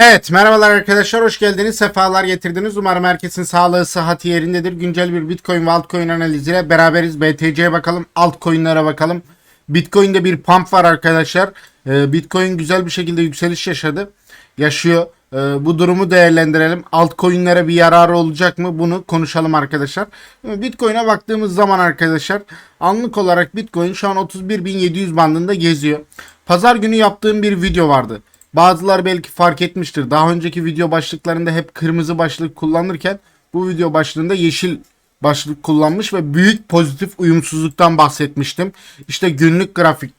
Evet merhabalar arkadaşlar hoş geldiniz sefalar getirdiniz. Umarım herkesin sağlığı sıhhati yerindedir. Güncel bir bitcoin ve altcoin analiziyle beraberiz. BTC'ye bakalım altcoin'lere bakalım. Bitcoin'de bir pump var arkadaşlar. Ee, bitcoin güzel bir şekilde yükseliş yaşadı yaşıyor. Ee, bu durumu değerlendirelim. Altcoin'lere bir yararı olacak mı? Bunu konuşalım arkadaşlar. Ee, bitcoin'e baktığımız zaman arkadaşlar anlık olarak bitcoin şu an 31.700 bandında geziyor. Pazar günü yaptığım bir video vardı Bazılar belki fark etmiştir. Daha önceki video başlıklarında hep kırmızı başlık kullanırken bu video başlığında yeşil başlık kullanmış ve büyük pozitif uyumsuzluktan bahsetmiştim. İşte günlük grafik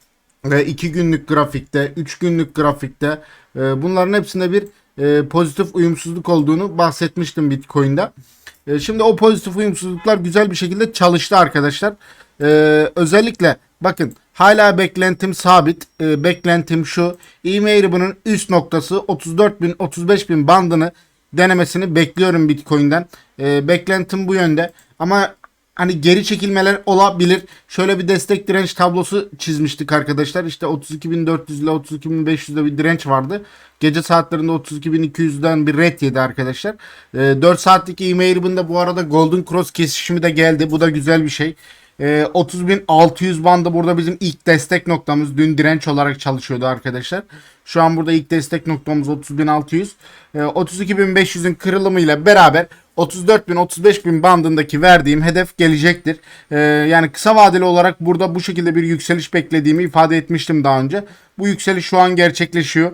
ve 2 günlük grafikte, 3 günlük grafikte e, bunların hepsinde bir e, pozitif uyumsuzluk olduğunu bahsetmiştim Bitcoin'de. E, Şimdi o pozitif uyumsuzluklar güzel bir şekilde çalıştı arkadaşlar. Özellikle bakın hala beklentim sabit. E, beklentim şu. E-mail bunun üst noktası 34.000 35.000 bandını denemesini bekliyorum Bitcoin'den. E, beklentim bu yönde. Ama hani geri çekilmeler olabilir. Şöyle bir destek direnç tablosu çizmiştik arkadaşlar. İşte 32.400 ile 32.500'de bir direnç vardı. Gece saatlerinde 32.200'den bir red yedi arkadaşlar. E, 4 saatlik e-mail bunda bu arada Golden Cross kesişimi de geldi. Bu da güzel bir şey. E, 30.600 bandı burada bizim ilk destek noktamız. Dün direnç olarak çalışıyordu arkadaşlar. Şu an burada ilk destek noktamız 30.600. E, 32.500'ün kırılımıyla beraber 34.000-35.000 bandındaki verdiğim hedef gelecektir. E, yani kısa vadeli olarak burada bu şekilde bir yükseliş beklediğimi ifade etmiştim daha önce. Bu yükseliş şu an gerçekleşiyor.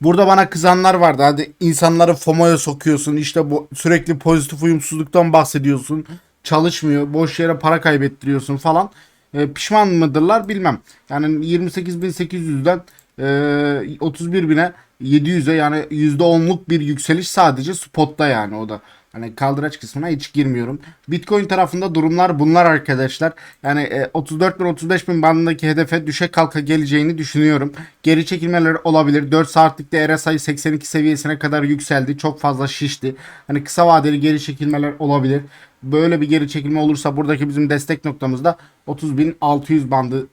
Burada bana kızanlar vardı. Hadi insanları FOMO'ya sokuyorsun. İşte bu sürekli pozitif uyumsuzluktan bahsediyorsun. Çalışmıyor. Boş yere para kaybettiriyorsun falan. E, pişman mıdırlar bilmem. Yani 28.800'den e, 31.000'e 700'e yani %10'luk bir yükseliş sadece spotta yani o da. Hani kaldıraç kısmına hiç girmiyorum. Bitcoin tarafında durumlar bunlar arkadaşlar. Yani e, 34 bin 35 bin bandındaki hedefe düşe kalka geleceğini düşünüyorum. Geri çekilmeler olabilir. 4 saatlikte RSI 82 seviyesine kadar yükseldi. Çok fazla şişti. Hani kısa vadeli geri çekilmeler olabilir. Böyle bir geri çekilme olursa buradaki bizim destek noktamızda 30.600 bandı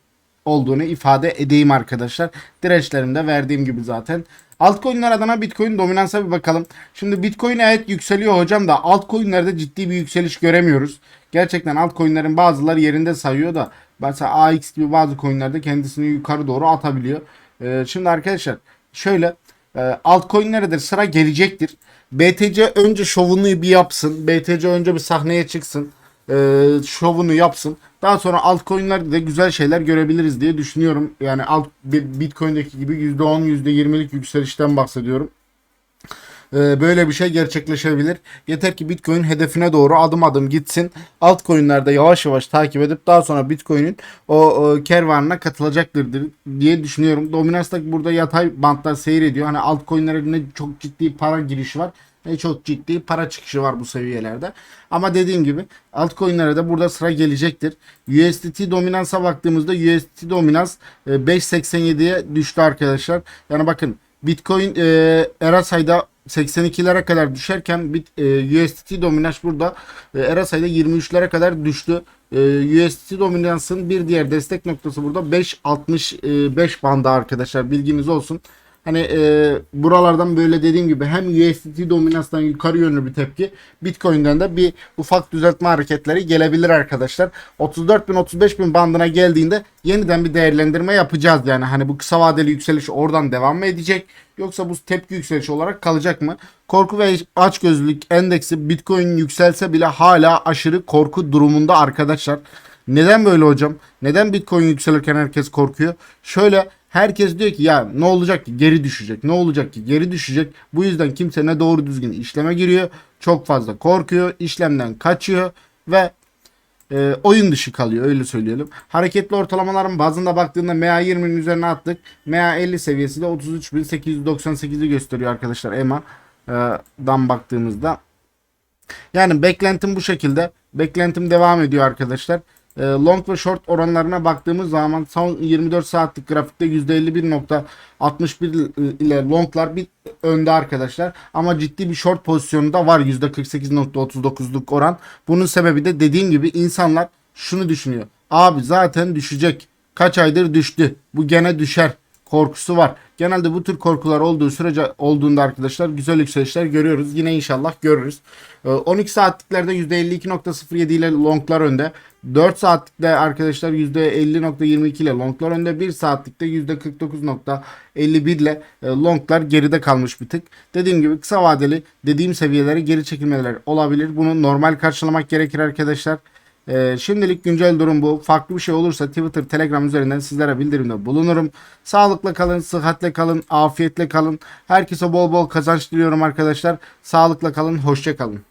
olduğunu ifade edeyim arkadaşlar. Dirençlerimde verdiğim gibi zaten. Altcoin'ler adına Bitcoin dominansa bir bakalım. Şimdi Bitcoin evet yükseliyor hocam da altcoin'lerde ciddi bir yükseliş göremiyoruz. Gerçekten altcoin'lerin bazıları yerinde sayıyor da mesela AX gibi bazı coin'lerde kendisini yukarı doğru atabiliyor. Ee, şimdi arkadaşlar şöyle e, altcoin'lere de sıra gelecektir. BTC önce şovunu bir yapsın. BTC önce bir sahneye çıksın. E, şovunu yapsın. Daha sonra altcoin'lerde de güzel şeyler görebiliriz diye düşünüyorum. Yani alt Bitcoin'deki gibi %10 %20'lik yükselişten bahsediyorum. Ee, böyle bir şey gerçekleşebilir. Yeter ki Bitcoin hedefine doğru adım adım gitsin. Altcoin'lerde yavaş yavaş takip edip daha sonra Bitcoin'in o, kervanına katılacaktır diye düşünüyorum. Dominans da burada yatay bantlar seyrediyor. Hani altcoin'lere ne çok ciddi para girişi var ne çok ciddi para çıkışı var bu seviyelerde. Ama dediğim gibi altcoin'lere de burada sıra gelecektir. USDT dominansa baktığımızda USDT dominans e, 5.87'ye düştü arkadaşlar. Yani bakın Bitcoin e, RSI'da 82'lere kadar düşerken bit, e, USDT dominans burada e, RSI'da 23'lere kadar düştü. E, USDT dominansın bir diğer destek noktası burada 5.65 bandı arkadaşlar bilginiz olsun. Hani e, buralardan böyle dediğim gibi hem USDT dominanstan yukarı yönlü bir tepki Bitcoin'den de bir ufak düzeltme hareketleri gelebilir arkadaşlar. 34 bin 35 bin bandına geldiğinde yeniden bir değerlendirme yapacağız yani hani bu kısa vadeli yükseliş oradan devam mı edecek yoksa bu tepki yükselişi olarak kalacak mı? Korku ve açgözlülük endeksi Bitcoin yükselse bile hala aşırı korku durumunda arkadaşlar. Neden böyle hocam? Neden Bitcoin yükselirken herkes korkuyor? Şöyle Herkes diyor ki ya ne olacak ki geri düşecek ne olacak ki geri düşecek. Bu yüzden kimse ne doğru düzgün işleme giriyor. Çok fazla korkuyor işlemden kaçıyor ve e, oyun dışı kalıyor öyle söyleyelim. Hareketli ortalamaların bazında baktığında MA20'nin üzerine attık. MA50 seviyesi de 33.898'i gösteriyor arkadaşlar EMA'dan baktığımızda. Yani beklentim bu şekilde. Beklentim devam ediyor arkadaşlar. E, long ve short oranlarına baktığımız zaman son 24 saatlik grafikte %51.61 ile longlar bir önde arkadaşlar. Ama ciddi bir short pozisyonu da var %48.39'luk oran. Bunun sebebi de dediğim gibi insanlar şunu düşünüyor. Abi zaten düşecek. Kaç aydır düştü. Bu gene düşer. Korkusu var. Genelde bu tür korkular olduğu sürece olduğunda arkadaşlar güzel yükselişler görüyoruz. Yine inşallah görürüz. Ee, 12 saatliklerde %52.07 ile longlar önde. 4 saatlikte arkadaşlar %50.22 ile longlar önde. 1 saatlikte %49.51 ile e, longlar geride kalmış bir tık. Dediğim gibi kısa vadeli dediğim seviyelere geri çekilmeler olabilir. Bunu normal karşılamak gerekir arkadaşlar. Ee, şimdilik güncel durum bu. Farklı bir şey olursa Twitter, Telegram üzerinden sizlere bildirimde bulunurum. Sağlıkla kalın, sıhhatle kalın, afiyetle kalın. Herkese bol bol kazanç diliyorum arkadaşlar. Sağlıkla kalın, hoşça kalın.